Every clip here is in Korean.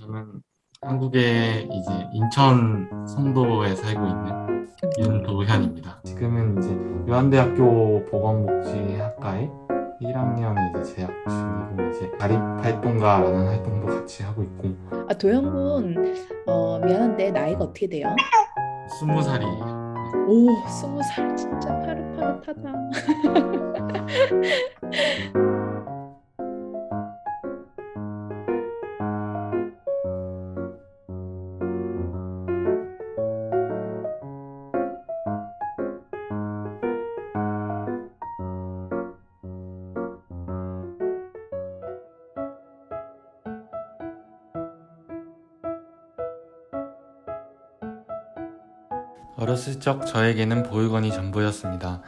저는 한국의 이제 인천 송도에 살고 있는 윤도현입니다. 지금은 이제 요한대학교 보건복지학과에 1학년에 이제 재학 중이고 이제 자립활동가라는 활동도 같이 하고 있고 아, 도영군, 어, 미안한데 나이가 어떻게 돼요? 스무 살이에요. 오, 스무 살 진짜 파릇파릇하다. 어렸을 적 저에게는 보육원이 전부였습니다.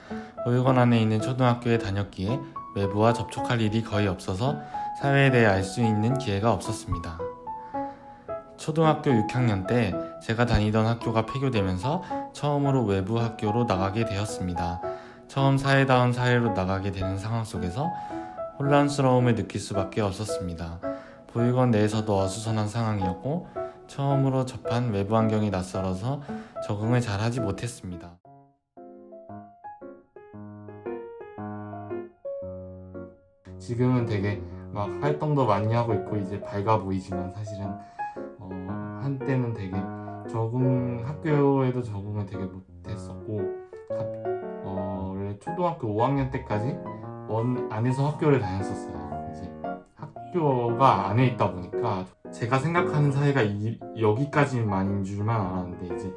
보육원 안에 있는 초등학교에 다녔기에 외부와 접촉할 일이 거의 없어서 사회에 대해 알 수 있는 기회가 없었습니다. 초등학교 6학년 때 제가 다니던 학교가 폐교되면서 처음으로 외부 학교로 나가게 되었습니다. 처음 사회다운 사회로 나가게 되는 상황 속에서 혼란스러움을 느낄 수밖에 없었습니다. 보육원 내에서도 어수선한 상황이었고 처음으로 접한 외부 환경이 낯설어서 적응을 잘하지 못했습니다. 지금은 되게 막 활동도 많이 하고 있고 이제 밝아 보이지만 사실은 어, 한때는 되게 적응 학교에도 적응을 되게 못했었고 가- 어, 초등학교 5학년 때까지 원 안에서 학교를 다녔었어요. 이제 학교가 안에 있다 보니까 제가 생각하는 사회가 이, 여기까지만인 줄만 알았는데 이제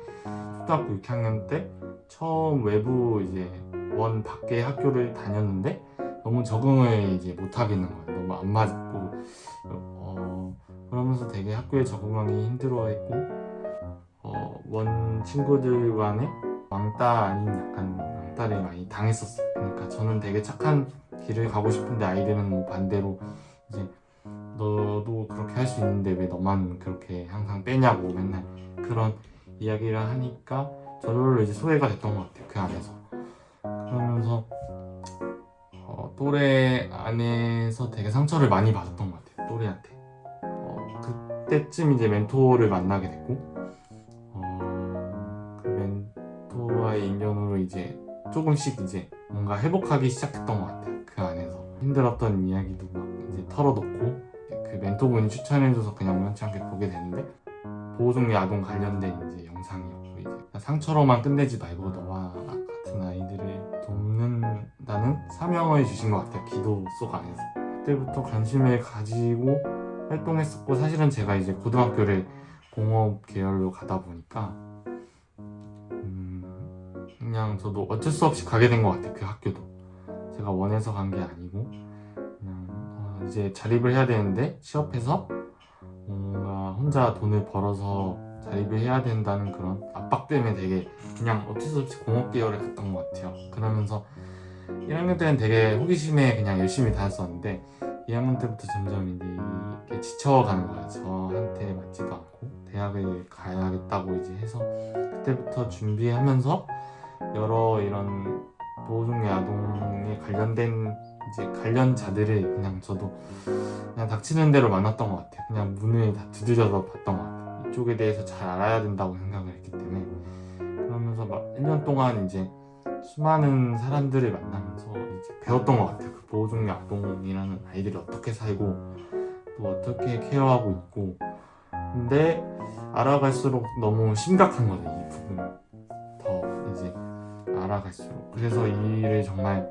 초등학교 6학년 때 처음 외부 이제 원 밖에 학교를 다녔는데 너무 적응을 이제 못 하겠는 거예요. 너무 안 맞고 어, 그러면서 되게 학교에 적응하기 힘들어했고 어, 원 친구들 간에 왕따 아닌 약간 왕따를 많이 당했었어요. 그러니까 저는 되게 착한 길을 가고 싶은데 아이들은 뭐 반대로 이제 너도 그렇게 할 수 있는데 왜 너만 그렇게 항상 빼냐고 맨날 그런 이야기를 하니까 저절로 이제 소외가 됐던 것 같아요 그 안에서. 그러면서 어, 또래 안에서 되게 상처를 많이 받았던 것 같아요 또래한테. 어, 그때쯤 이제 멘토를 만나게 됐고 어, 그 멘토와의 인연으로 이제 조금씩 이제 뭔가 회복하기 시작했던 것 같아요 그 안에서. 힘들었던 이야기도 막 이제 털어놓고 그 멘토분이 추천해줘서 그냥 우연치 않게 보게 됐는데 보호종류 아동 관련된 이제 영상이었고 이제 상처로만 끝내지 말고 너와 같은 아이들을 돕는다는 사명을 주신 것 같아요 기도 속 안에서. 그때부터 관심을 가지고 활동했었고 사실은 제가 이제 고등학교를 공업 계열로 가다 보니까 음, 그냥 저도 어쩔 수 없이 가게 된 것 같아요 그 학교도. 제가 원해서 간 게 아니고 이제 자립을 해야 되는데 취업해서 뭔가 혼자 돈을 벌어서 자립을 해야 된다는 그런 압박 때문에 되게 그냥 어쩔 수 없이 공업 계열에 갔던 것 같아요. 그러면서 1학년 때는 되게 호기심에 그냥 열심히 다녔었는데 2학년 때부터 점점 이게 지쳐가는 거예요. 저한테 맞지도 않고 대학을 가야겠다고 이제 해서 그때부터 준비하면서 여러 이런 보호종류 아동에 관련된 이제 관련자들을 그냥 저도 그냥 닥치는 대로 만났던 것 같아요. 그냥 문을 다 두드려서 봤던 것 같아요. 이쪽에 대해서 잘 알아야 된다고 생각을 했기 때문에 그러면서 막 1년 동안 이제 수많은 사람들을 만나면서 이제 배웠던 것 같아요. 그 보호종류 아동이라는 아이들이 어떻게 살고 또 어떻게 케어하고 있고 근데 알아갈수록 너무 심각한 거죠 이 부분 알아갈수록. 그래서 이 일을 정말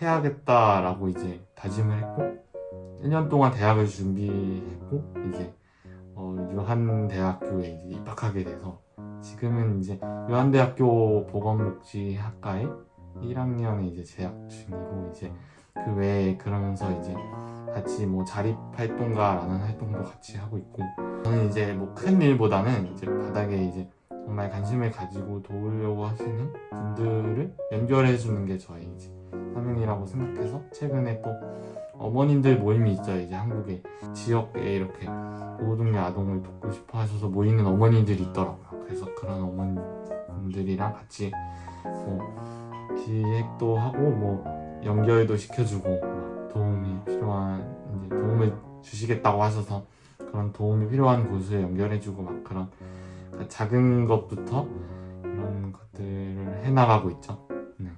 해야겠다라고 이제 다짐을 했고 1년 동안 대학을 준비했고 이제 어, 유한대학교에 이제 입학하게 돼서 지금은 이제 유한대학교 보건복지학과에 1학년에 이제 재학 중이고 이제 그 외에 그러면서 이제 같이 뭐 자립 활동가라는 활동도 같이 하고 있고 저는 이제 뭐 큰 일보다는 이제 바닥에 이제 정말 관심을 가지고 도우려고 하시는 분들을 연결해 주는 게 저의 이제 사명이라고 생각해서 최근에 또 어머님들 모임이 있어요 이제 한국에 지역에 이렇게 보호종류 아동을 돕고 싶어 하셔서 모이는 어머님들이 있더라고요. 그래서 그런 어머님들이랑 같이 뭐 기획도 하고 뭐 연결도 시켜주고 막 도움이 필요한 도움을 주시겠다고 하셔서 그런 도움이 필요한 곳을 연결해주고 막 그런 그러니까 작은 것부터 이런 것들을 해나가고 있죠. 네.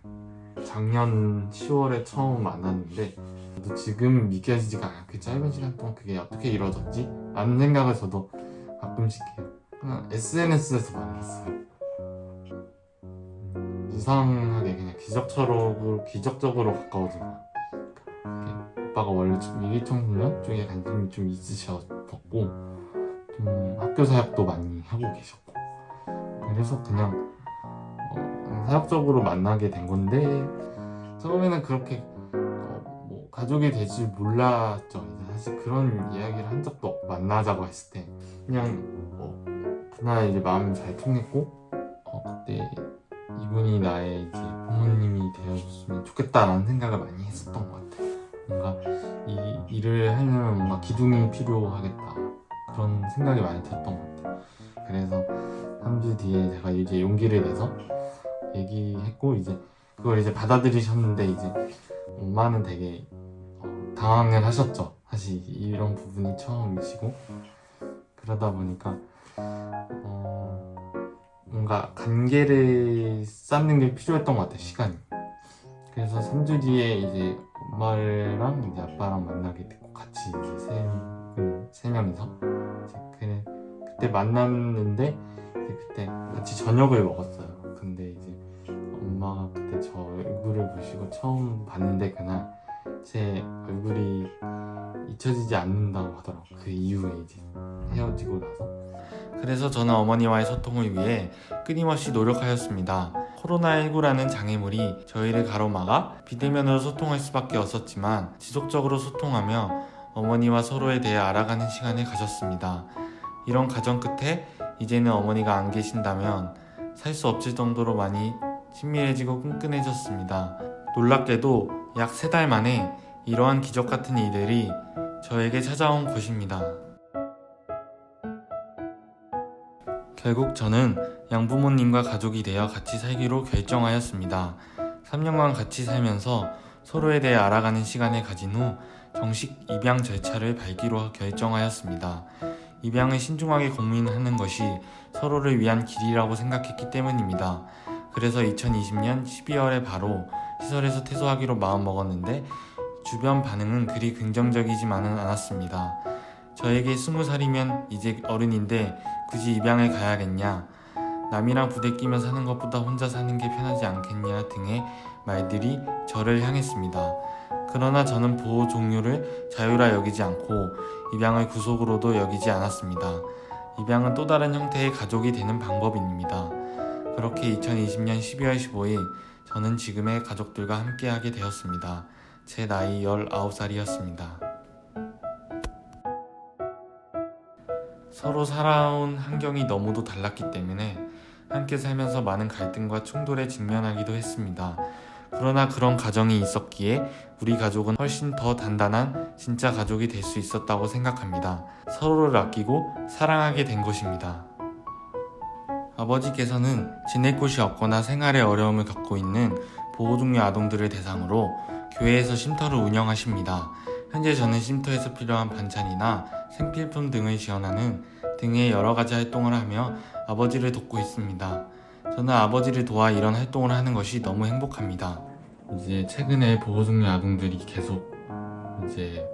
작년 10월에 처음 만났는데 저도 지금 믿겨지지가 않아요. 그 짧은 시간 동안 그게 어떻게 이루어졌지? 라는 생각을 저도 가끔씩 해요. 그냥 SNS에서 만났어요. 음, 이상하게 그냥 기적적으로 기적적으로 가까워진 거야. 오빠가 원래 좀 미리청소년 쪽에 관심이 좀 있으셨었고 좀 학교 사역도 많이 하고 계셨고 그래서 그냥 어, 사역적으로 만나게 된 건데 처음에는 그렇게 어, 뭐 가족이 될 줄 몰랐죠. 사실 그런 이야기를 한 적도 없고 만나자고 했을 때 그냥 어, 그날 이제 마음이 잘 통했고 어, 그때 이분이 나의 이제 부모님이 되어줬으면 좋겠다라는 생각을 많이 했었던 것 같아요. 뭔가 이 일을 하려면 뭔가 기둥이 필요하겠다 그런 생각이 많이 들었던 것 같아요. 그래서 3주 뒤에 제가 이제 용기를 내서 얘기했고 이제 그걸 이제 받아들이셨는데 이제 엄마는 되게 어, 당황을 하셨죠. 사실 이런 부분이 처음이시고 그러다 보니까 어, 뭔가 관계를 쌓는 게 필요했던 것 같아요. 시간이. 그래서 3주 뒤에 이제 엄마랑 이제 아빠랑 만나게 됐고 같이 이제 세, 음, 세 명이서 그래, 그때 만났는데 그때 같이 저녁을 먹었어요. 근데 이제 엄마가 그때 저 얼굴을 보시고 처음 봤는데 그날 제 얼굴이 잊혀지지 않는다고 하더라고요. 그 이후에 이제 헤어지고 나서. 그래서 저는 어머니와의 소통을 위해 끊임없이 노력하였습니다. 코로나19라는 장애물이 저희를 가로막아 비대면으로 소통할 수밖에 없었지만 지속적으로 소통하며 어머니와 서로에 대해 알아가는 시간을 가졌습니다. 이런 과정 끝에 이제는 어머니가 안 계신다면 살 수 없을 정도로 많이 친밀해지고 끈끈해졌습니다. 놀랍게도 약 세 달 만에 이러한 기적 같은 일들이 저에게 찾아온 것입니다. 결국 저는 양부모님과 가족이 되어 같이 살기로 결정하였습니다. 3년간 같이 살면서 서로에 대해 알아가는 시간을 가진 후 정식 입양 절차를 밟기로 결정하였습니다. 입양을 신중하게 고민하는 것이 서로를 위한 길이라고 생각했기 때문입니다. 그래서 2020년 12월에 바로 시설에서 퇴소하기로 마음먹었는데 주변 반응은 그리 긍정적이지만은 않았습니다. 저에게 20살이면 이제 어른인데 굳이 입양을 가야겠냐 남이랑 부대끼며 사는 것보다 혼자 사는 게 편하지 않겠냐 등의 말들이 저를 향했습니다. 그러나 저는 보호 종류를 자유라 여기지 않고 입양을 구속으로도 여기지 않았습니다. 입양은 또 다른 형태의 가족이 되는 방법입니다. 그렇게 2020년 12월 15일 저는 지금의 가족들과 함께하게 되었습니다. 제 나이 19살이었습니다. 서로 살아온 환경이 너무도 달랐기 때문에 함께 살면서 많은 갈등과 충돌에 직면하기도 했습니다. 그러나 그런 가정이 있었기에 우리 가족은 훨씬 더 단단한 진짜 가족이 될 수 있었다고 생각합니다. 서로를 아끼고 사랑하게 된 것입니다. 아버지께서는 지낼 곳이 없거나 생활에 어려움을 겪고 있는 보호 종류 아동들을 대상으로 교회에서 쉼터를 운영하십니다. 현재 저는 쉼터에서 필요한 반찬이나 생필품 등을 지원하는 등의 여러 가지 활동을 하며 아버지를 돕고 있습니다. 저는 아버지를 도와 이런 활동을 하는 것이 너무 행복합니다. 이제 최근에 보호종류 아동들이 계속 이제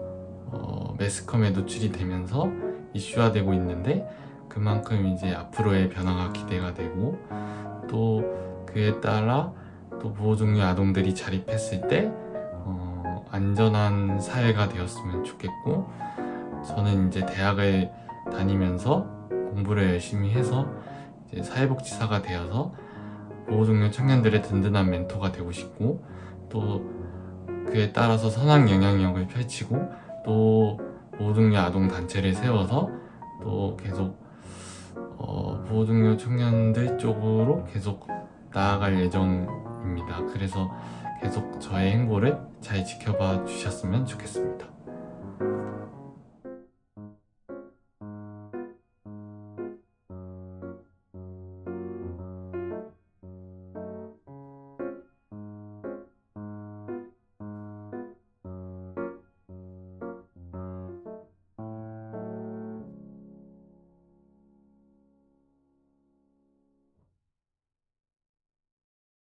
어, 매스컴에 노출이 되면서 이슈화되고 있는데 그만큼 이제 앞으로의 변화가 기대가 되고 또 그에 따라 또 보호종류 아동들이 자립했을 때 어, 안전한 사회가 되었으면 좋겠고 저는 이제 대학을 다니면서 공부를 열심히 해서 이제 사회복지사가 되어서 보호종료 청년들의 든든한 멘토가 되고 싶고 또 그에 따라서 선한 영향력을 펼치고 또 보호종료 아동 단체를 세워서 또 계속 어, 보호종료 청년들 쪽으로 계속 나아갈 예정입니다. 그래서 계속 저의 행보를 잘 지켜봐 주셨으면 좋겠습니다.